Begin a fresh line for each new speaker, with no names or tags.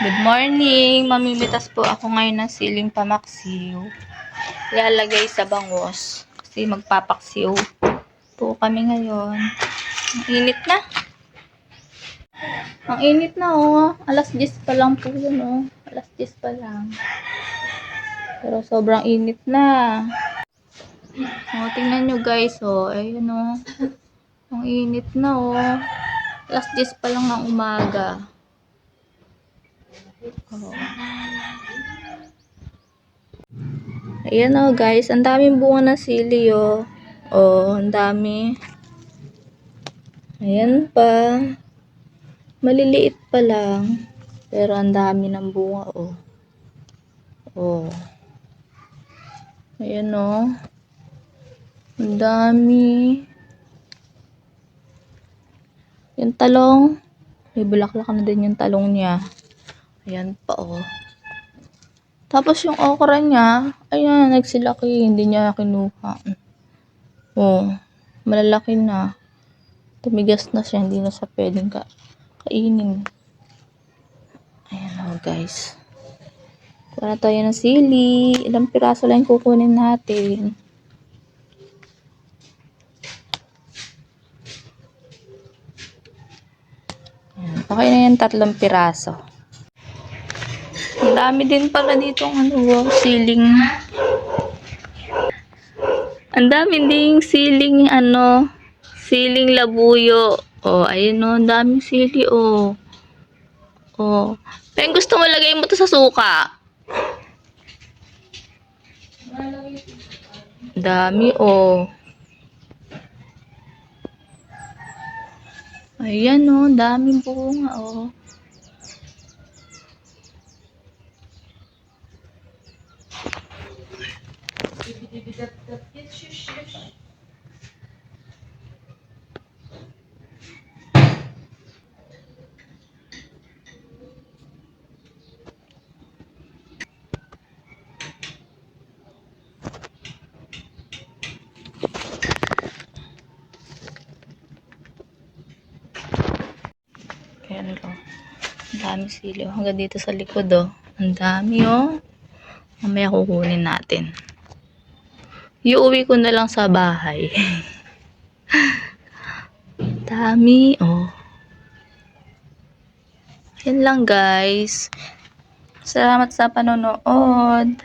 Good morning! Mamimitas po ako ngayon ng siling pamaksiw. Ilalagay sa bangos. Kasi magpapaksiw po kami ngayon. Ang init na. Ang init na oh. Alas 10 pa lang po yun oh. Alas 10 pa lang. Pero sobrang init na. Oh, tingnan nyo guys oh. Ayun oh. Ang init na oh. Alas 10 pa lang ng umaga. Oh. Ayan oh guys, ang daming bunga ng sili oh. Oh, ang dami. Ayan pa. Maliliit pa lang. Pero ang dami ng bunga oh. Oh. Ayan oh. Ang dami. Yung talong. May bulaklak na din yung talong niya. Ayan pa oh. Tapos yung okra niya, ayan, nagsilaki. Hindi niya kinuha. Oh, malalaki na. Tumigas na siya. Hindi na siya pwedeng ka kainin. Ayan oh, guys. Kuha na tayo ng sili. Ilang piraso lang kukunin natin. Ayan, Okay na yan, tatlong piraso. Ang dami din pala dito ano, wow, siling. Ang dami ding siling ano, siling labuyo. Oh, ayun oh, ang daming sili oh. Oh. Pero gusto mo lagay mo to sa suka. Dami oh. Ayan oh, daming bunga oh. Kaya ano lang. Ang dami sili. Hanggang dito sa likod oh. Ang dami oh. Mamaya kukunin natin. Iuwi ko na lang sa bahay. dami oh. Yan lang guys. Salamat sa panonood.